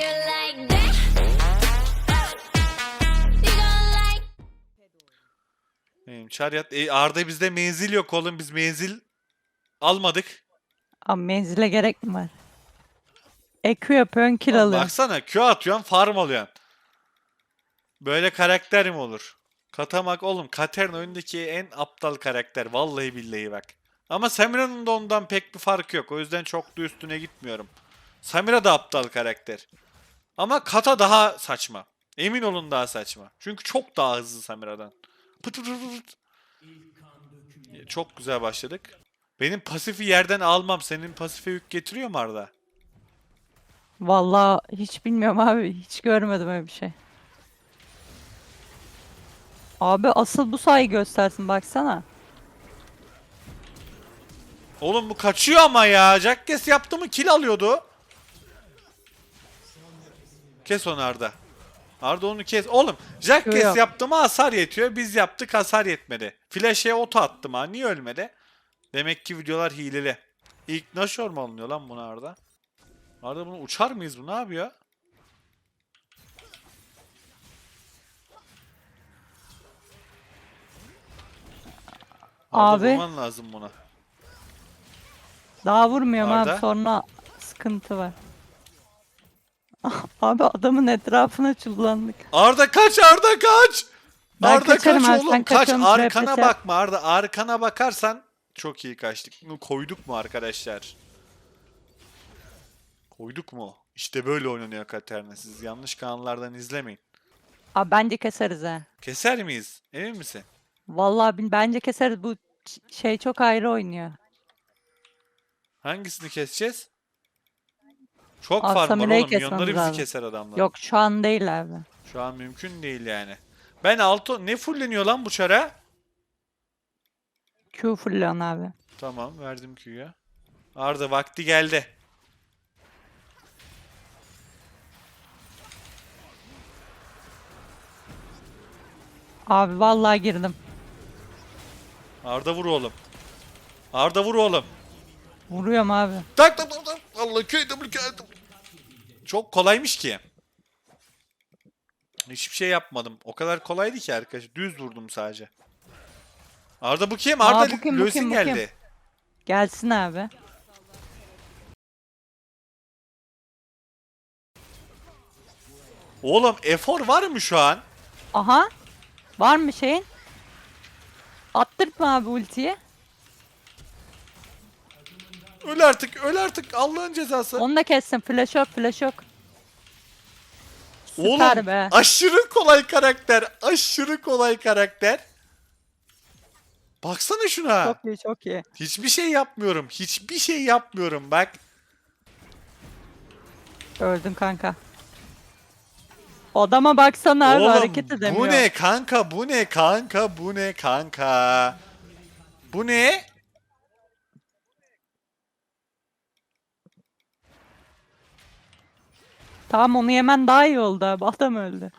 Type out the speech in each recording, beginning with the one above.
you like that? You gonna like Benim Çaryat. E, Arda bizde menzil yok oğlum. Biz menzil almadık. Abi menzile gerek mi var? EQ yapıyorsun kill Oğlum alıyorsun. Baksana Q atıyorsun farm alıyorsun. Böyle karakter mi olur? Katamak oğlum Katerin oyundaki en aptal karakter. Vallahi billahi bak. Ama Samira'nın da ondan pek bir farkı yok. O yüzden çok da üstüne gitmiyorum. Samira da aptal karakter. Ama Kata daha saçma. Emin olun daha saçma. Çünkü çok daha hızlı Samira'dan. Pıt pıt pıt pıt. Çok güzel başladık. Benim pasifi yerden almam. Senin pasife yük getiriyor mu Arda? Vallahi hiç bilmiyorum abi. Hiç görmedim öyle bir şey. Abi asıl bu sayı göstersin baksana. Oğlum bu kaçıyor ama ya. Jackes yaptı mı kill alıyordu. Kes onu Arda. Arda onu kes. Oğlum Jackes Yok. yaptı mı hasar yetiyor. Biz yaptık hasar yetmedi. Flash'e oto attım ha. Niye ölmedi? Demek ki videolar hileli. İlk Nashor mu alınıyor lan buna Arda? Arda bunu uçar mıyız bu? Ne yapıyor? Arda Abi. vurman lazım buna. Daha vurmuyorum Arda? abi sonra sıkıntı var. Abi adamın etrafına çullandık. Arda kaç Arda kaç. Ben Arda kaçarım kaç abi, oğlum sen kaç kaçıyorsun, arkana RPS. bakma Arda arkana bakarsan çok iyi kaçtık. Bunu koyduk mu arkadaşlar? Koyduk mu? İşte böyle oynanıyor Katerina. Siz yanlış kanallardan izlemeyin. Abi bence keseriz ha. Keser miyiz? Emin misin? Vallahi bil- bence keseriz bu ç- şey çok ayrı oynuyor. Hangisini keseceğiz? Çok Abi, farm var Samira'yı oğlum. Milyonları kesmemiz bizi lazım. keser adamlar. Yok şu an değil abi. Şu an mümkün değil yani. Ben altı ne fulleniyor lan bu çara? Q fullion abi. Tamam verdim Q'ya. Arda vakti geldi. Abi vallahi girdim. Arda vur oğlum. Arda vur oğlum. Vuruyorum abi. Tak tak tak tak. Allah köy double köy. Çok kolaymış ki. Hiçbir şey yapmadım. O kadar kolaydı ki arkadaş. Düz vurdum sadece. Arda bu kim? Aa, Arda bu kim, bu Lösin kim, bu kim? geldi. Gelsin abi. Oğlum efor var mı şu an? Aha. Var mı şeyin? Attırtma abi ultiyi. Öl artık, öl artık. Allah'ın cezası. Onu da kessin. Flash yok, flash yok. Süper Oğlum be. aşırı kolay karakter. Aşırı kolay karakter. Baksana şuna. Çok iyi, çok iyi. Hiçbir şey yapmıyorum. Hiçbir şey yapmıyorum bak. Öldün kanka. Adama baksana abi Oğlum hareket edemiyor. bu ne kanka bu ne kanka bu ne kanka. Bu ne? Tamam onu yemen daha iyi oldu abi. Adam öldü.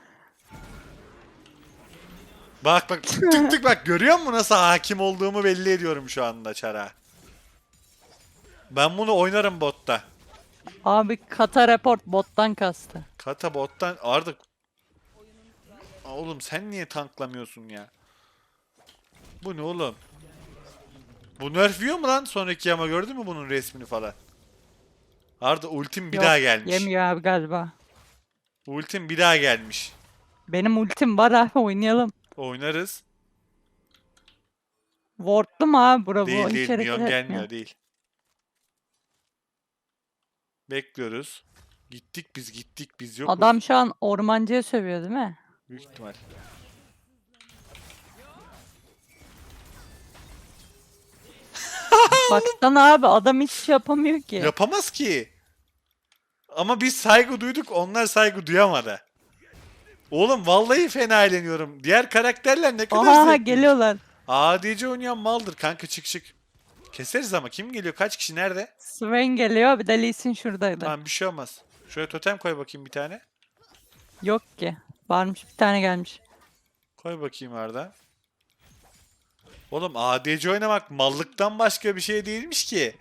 Bak bak tık tık bak görüyor musun nasıl hakim olduğumu belli ediyorum şu anda çara. Ben bunu oynarım botta. Abi kata report bottan kastı. Kata bottan. Aa, Oğlum sen niye tanklamıyorsun ya? Bu ne oğlum? Bu nerf yiyor mu lan sonraki yama gördün mü bunun resmini falan? Arda ultim bir Yok, daha gelmiş. Yemiyor abi galiba. Ultim bir daha gelmiş. Benim ultim var abi oynayalım. Oynarız. Wardlu mu abi bura bu? Değil Hiç değil Mion etmiyor. gelmiyor değil. Bekliyoruz. Gittik biz gittik biz yok. Adam şu an ormancıya sövüyor değil mi? Büyük ihtimal. Baksana abi adam hiç şey yapamıyor ki. Yapamaz ki. Ama biz saygı duyduk onlar saygı duyamadı. Oğlum vallahi fena eğleniyorum. Diğer karakterler ne kadar Aha zevkli. geliyorlar. ADC oynayan maldır kanka çık çık. Keseriz ama kim geliyor? Kaç kişi nerede? Swain geliyor bir de Lee Sin şuradaydı. Tamam bir şey olmaz. Şöyle totem koy bakayım bir tane. Yok ki. Varmış bir tane gelmiş. Koy bakayım Arda. Oğlum ADC oynamak mallıktan başka bir şey değilmiş ki.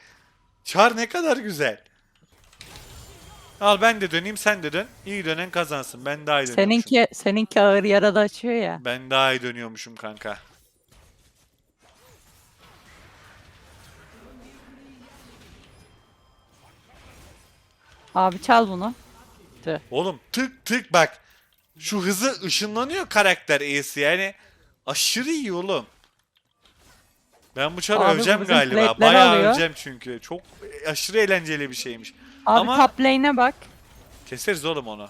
Çar ne kadar güzel. Al ben de döneyim sen de dön. İyi dönen kazansın. Ben daha iyi dönüyormuşum. Seninki seninki ağır yarada açıyor ya. Ben daha iyi dönüyormuşum kanka. Abi çal bunu. Tüh. Oğlum tık tık bak. Şu hızı ışınlanıyor karakter E'si yani. Aşırı iyi oğlum. Ben bu çarı Abi bu bizim galiba. plate'leri Bayağı alıyor. öleceğim çünkü. Çok aşırı eğlenceli bir şeymiş. Abi Ama- top lane'e bak. Keseriz oğlum onu.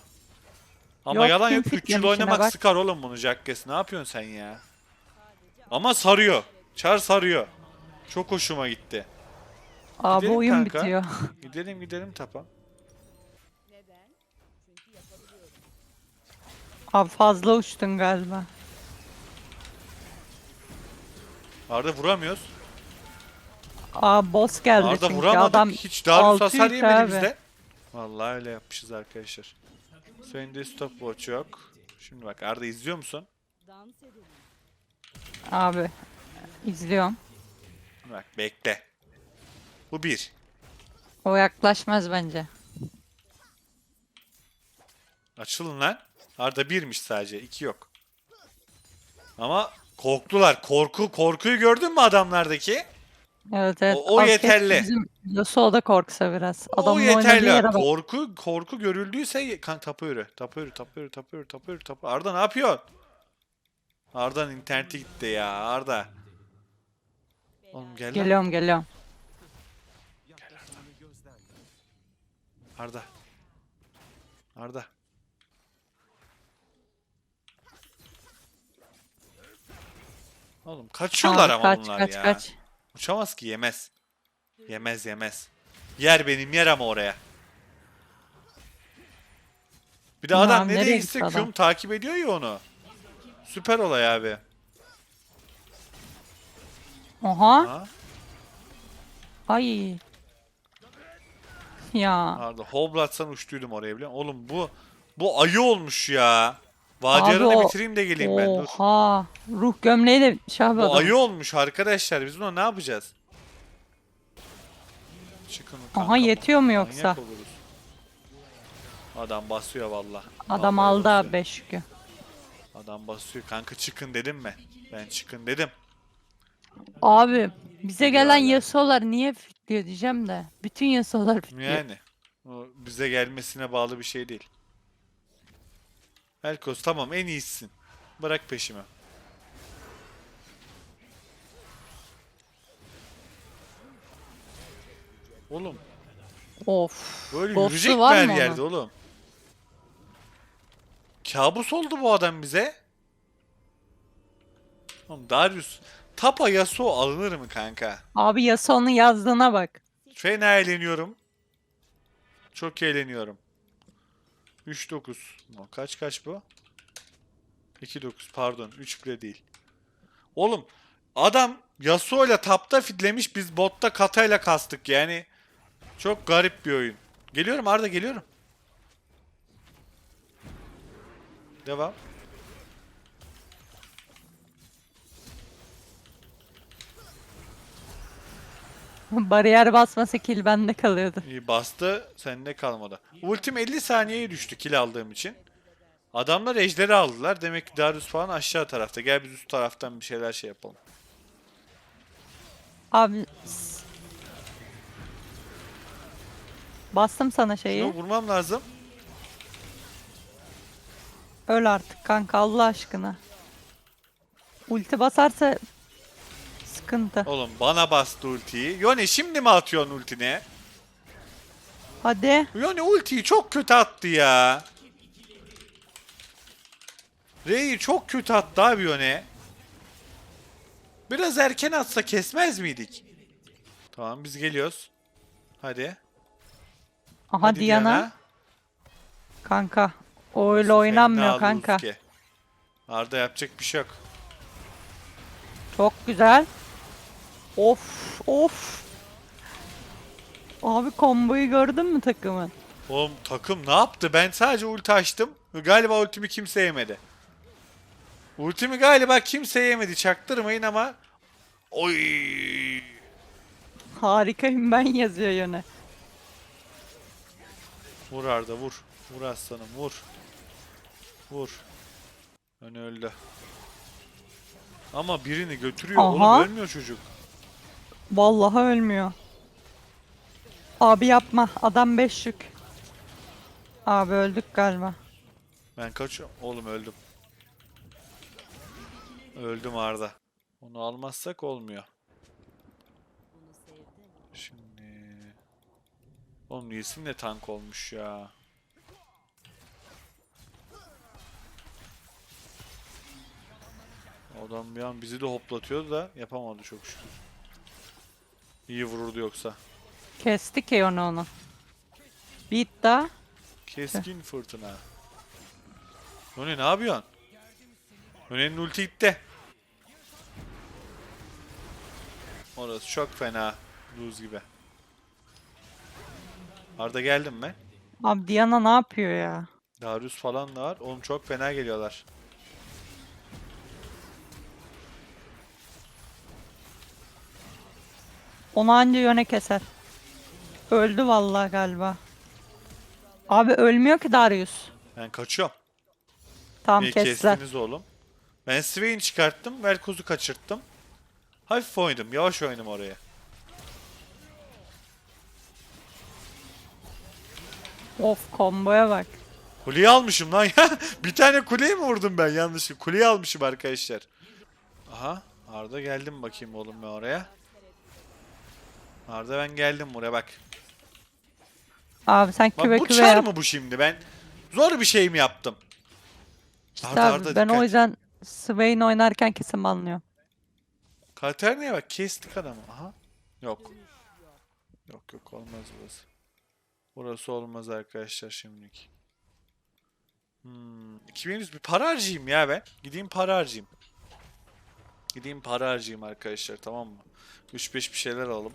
Ama Yok, yalan kim yok 3 yıl fitlemişine oynamak bak. sıkar oğlum bunu Jackes. Ne yapıyorsun sen ya? Ama sarıyor. Çar sarıyor. Çok hoşuma gitti. Abi Gidelim oyun kanka. bitiyor. Gidelim gidelim tapa. Abi fazla uçtun galiba. Arda vuramıyoruz. Aa boss geldi Arda çünkü vuramadık. adam Hiç Darius 600 hasar yemedi abi. bizde. Vallahi öyle yapmışız arkadaşlar. Senin stopwatch yok. Şimdi bak Arda izliyor musun? Abi izliyorum. Bak bekle. Bu bir. O yaklaşmaz bence. Açılın lan. Arda birmiş sadece. iki yok. Ama korktular. Korku korkuyu gördün mü adamlardaki? Evet evet. O- o yeterli. Bizim da korksa biraz. o Adamın oynadığı yeterli. Korku korku görüldüyse kan tapu yürü. Tapu yürü, tapu yürü, tapu yürü, tapu yürü, tapu. Arda ne yapıyorsun? Arda'nın interneti gitti ya. Arda. Oğlum gel lan. Geliyorum geliyorum. Arda. Arda. Oğlum kaçıyorlar Abi ama kaç bunlar kaç ya. kaç. Uçamaz ki yemez. Yemez yemez. Yer benim yer ama oraya. Bir de adam Tamam, nereye nereye gitse gitti adam? Q'm takip ediyor ya onu. Süper olay abi. Oha. Ha? Ay. Ya. Arda Hoblatsan uçtuydum oraya bile. Oğlum bu bu ayı olmuş ya. Vadiyarını o- bitireyim de geleyim ben dur. Oha. Ruh gömleği de Bu adam. ayı olmuş arkadaşlar. Biz buna ne yapacağız? Çıkın Aha kanka, yetiyor mu manyak yoksa? oluruz. Adam basıyor valla. Adam Vallahi aldı basıyor. abi 5 yükü. Adam basıyor. Kanka çıkın dedim mi? Ben çıkın dedim. Abi bize gelen hala. Yasuo'lar niye fitliyor diyeceğim de. Bütün Yasuo'lar fitliyor. Yani. O bize gelmesine bağlı bir şey değil. Elkos tamam en iyisin. Bırak peşime. Oğlum Of. böyle Boss'u yürüyecek mi var her yerde onun? oğlum? Kabus oldu bu adam bize. Oğlum Darius Tapa Yasuo alınır mı kanka? Abi Yasuo'nun yazdığına bak. Fena eğleniyorum. Çok eğleniyorum. 3-9. No, Kaç kaç bu? 2-9 pardon. 3 bile değil. Oğlum adam Yasuo ile tapta fitlemiş biz botta katayla kastık yani. Çok garip bir oyun. Geliyorum Arda geliyorum. Devam. Bariyer basmasa kill bende kalıyordu. İyi bastı sende kalmadı. Ultim 50 saniyeye düştü kill aldığım için. Adamlar ejderi aldılar. Demek ki Darius falan aşağı tarafta. Gel biz üst taraftan bir şeyler şey yapalım. Abi s- Bastım sana şeyi. Şunu vurmam lazım. Öl artık kanka Allah aşkına. Ulti basarsa sıkıntı. Oğlum bana bastı ultiyi. Yone şimdi mi atıyorsun ultini? Hadi. Yone ultiyi çok kötü attı ya. Rey'i çok kötü attı abi Yone. Biraz erken atsa kesmez miydik? Tamam biz geliyoruz. Hadi. Aha Hadi Diana. Kanka. O öyle oynanmıyor kanka. Arda yapacak bir şey yok. Çok güzel. Of of. Abi komboyu gördün mü takımın? Oğlum takım ne yaptı? Ben sadece ulti açtım. Galiba ultimi kimse yemedi. Ultimi galiba kimse yemedi. Çaktırmayın ama. Oy. Harikayım ben yazıyor yöne. Vur Arda vur. Vur aslanım vur. Vur. Ön öldü. Ama birini götürüyor oğlum Aha. ölmüyor çocuk. Vallahi ölmüyor. Abi yapma. Adam 5 yük. Abi öldük galiba. Ben kaçıyorum. Oğlum öldüm. Öldüm Arda. Onu almazsak olmuyor. Şimdi... Oğlum Nielsen de tank olmuş ya. Adam bir an bizi de hoplatıyordu da yapamadı çok şükür. İyi vururdu yoksa. Kestik ya onu onu. Daha. Keskin fırtına. Noni ne yapıyorsun? Noni'nin ulti gitti. Orası çok fena. Luz gibi. Arda geldim mi? Abi Diana ne yapıyor ya? Darius falan da var. Oğlum çok fena geliyorlar. Onu anca yöne keser. Öldü vallahi galiba. Abi ölmüyor ki Darius. Ben kaçıyorum. Tam İyi kestiler. kestiniz oğlum. Ben Swain'i çıkarttım. Velkoz'u kaçırttım. Hafif oynadım. Yavaş oynadım oraya. Of komboya bak. Kuleyi almışım lan ya. Bir tane kuleyi mi vurdum ben yanlışlıkla? Kuleyi almışım arkadaşlar. Aha. Arda geldim bakayım oğlum ben oraya. Arda ben geldim buraya bak. Abi sen Bak küve bu küve çar yap. mı bu şimdi? Ben zor bir şey mi yaptım? İşte Arda, abi, Arda, ben o dikkat. yüzden Swain oynarken kesin banlıyorum. Katerni'ye bak kestik adamı. Aha. Yok. Yok yok olmaz burası. Burası olmaz arkadaşlar şimdilik. Hmm, 2100 bir para harcayayım ya ben. Gideyim para harcayayım. Gideyim para harcayayım arkadaşlar tamam mı? 3-5 bir şeyler alalım.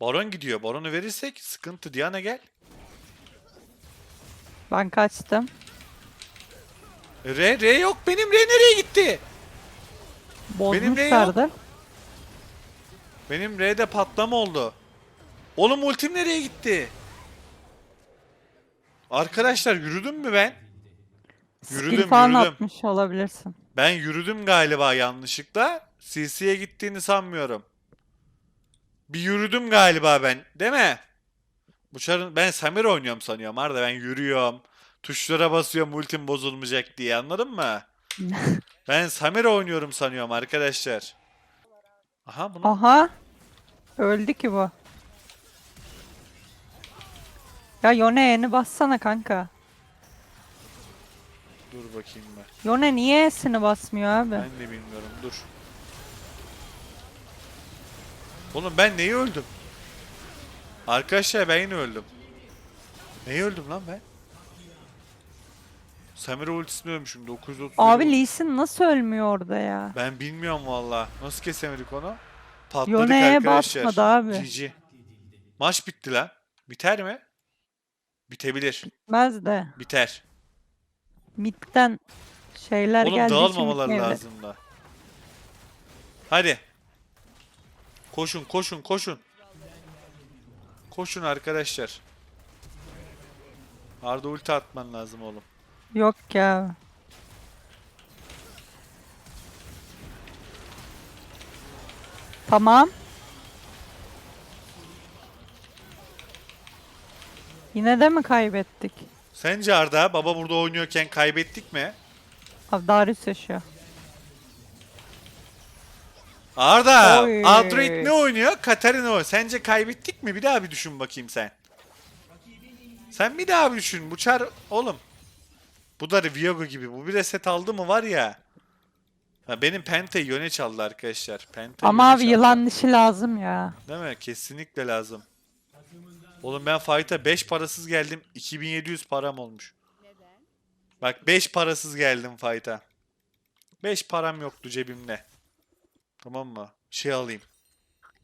Baron gidiyor. Baron'u verirsek sıkıntı. Diana gel. Ben kaçtım. R, R yok. Benim R nereye gitti? Benim de yok. Benim R'de patlama oldu. Oğlum ultim nereye gitti? Arkadaşlar yürüdüm mü ben? Skill Yürüdüm, falan yürüdüm. atmış olabilirsin. Ben yürüdüm galiba yanlışlıkla. CC'ye gittiğini sanmıyorum. Bir yürüdüm galiba ben. Değil mi? Bu çarın ben Samir oynuyorum sanıyorum. Arda ben yürüyorum. Tuşlara basıyorum ultim bozulmayacak diye anladın mı? ben Samir oynuyorum sanıyorum arkadaşlar. Aha bunu Aha. Öldü ki bu. Ya Yone yeni bassana kanka. dur bakayım ben. Yone niye E'sini basmıyor abi? Ben de bilmiyorum dur. Oğlum ben neyi öldüm? Arkadaşlar ben yine öldüm. Neyi öldüm lan ben? Samira ultisini ölmüşüm 930. Abi Lee Sin nasıl ölmüyor orada ya? Ben bilmiyorum valla. Nasıl kesemedik onu? Patladık Yone'ye arkadaşlar. basmadı abi. GG. Maç bitti lan. Biter mi? Bitebilir. Bitmez de. Biter. Mid'den şeyler Oğlum geldiği için dağılmamaları lazım da. Hadi. Koşun koşun koşun. Koşun arkadaşlar. Arda ulti atman lazım oğlum. Yok ya. Tamam. Yine de mi kaybettik? Sence Arda baba burada oynuyorken kaybettik mi? Abi Darius yaşıyor. Arda, Oy. Ne oynuyor? Katarina oynuyor. Sence kaybettik mi? Bir daha bir düşün bakayım sen. Sen bir daha bir düşün. Bu çar oğlum. Bu da Viago gibi. Bu bir reset aldı mı var ya. Ha, benim Penta'yı yöne çaldı arkadaşlar. Penta'yı Ama abi çaldı. yılan dişi lazım ya. Değil mi? Kesinlikle lazım. Oğlum ben fight'a 5 parasız geldim. 2700 param olmuş. Bak 5 parasız geldim fight'a. 5 param yoktu cebimde. Tamam mı? Şey alayım.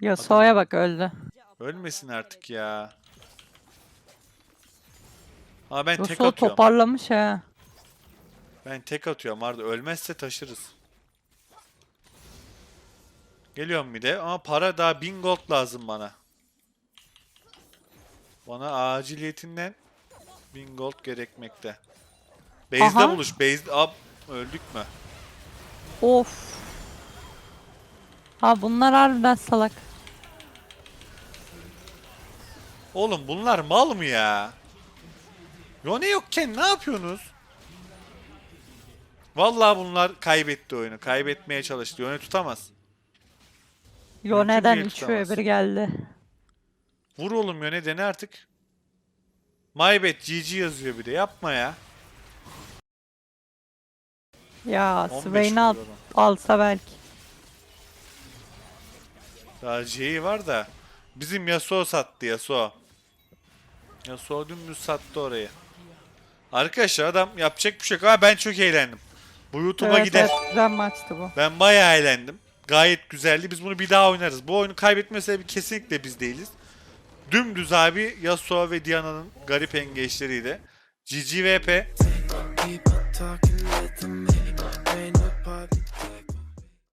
Yasuo'ya bak öldü. Ölmesin artık ya. Ama ben tek Yasuo atıyorum. toparlamış ha. Ben tek atıyorum Arda. Ölmezse taşırız. Geliyorum bir de ama para daha 1000 gold lazım bana. Bana aciliyetinden 1000 gold gerekmekte. Base'de Aha. buluş. Base... Ab, öldük mü? Of. Ha bunlar harbiden salak. Oğlum bunlar mal mı ya? Yone yokken ne yapıyorsunuz? Vallahi bunlar kaybetti oyunu. Kaybetmeye çalıştı. Yone tutamaz. Yone'den değil 3 tutamaz. ve 1 geldi. Vur oğlum Yone dene artık. Maybet GG yazıyor bir de. Yapma ya. Ya 15 Swain'i al, vuruyorum. alsa belki. J'yi var da. Bizim Yasuo sattı Yasuo. Yasuo dümdüz sattı orayı. Arkadaşlar adam yapacak bir şey yok. Ama ben çok eğlendim. Bu YouTube'a Evet, gider. evet, güzel maçtı bu. Ben bayağı eğlendim. Gayet güzeldi. Biz bunu bir daha oynarız. Bu oyunu kaybetme sebebi kesinlikle biz değiliz. Dümdüz abi Yasuo ve Diana'nın garip engeçleriyle. GGVP.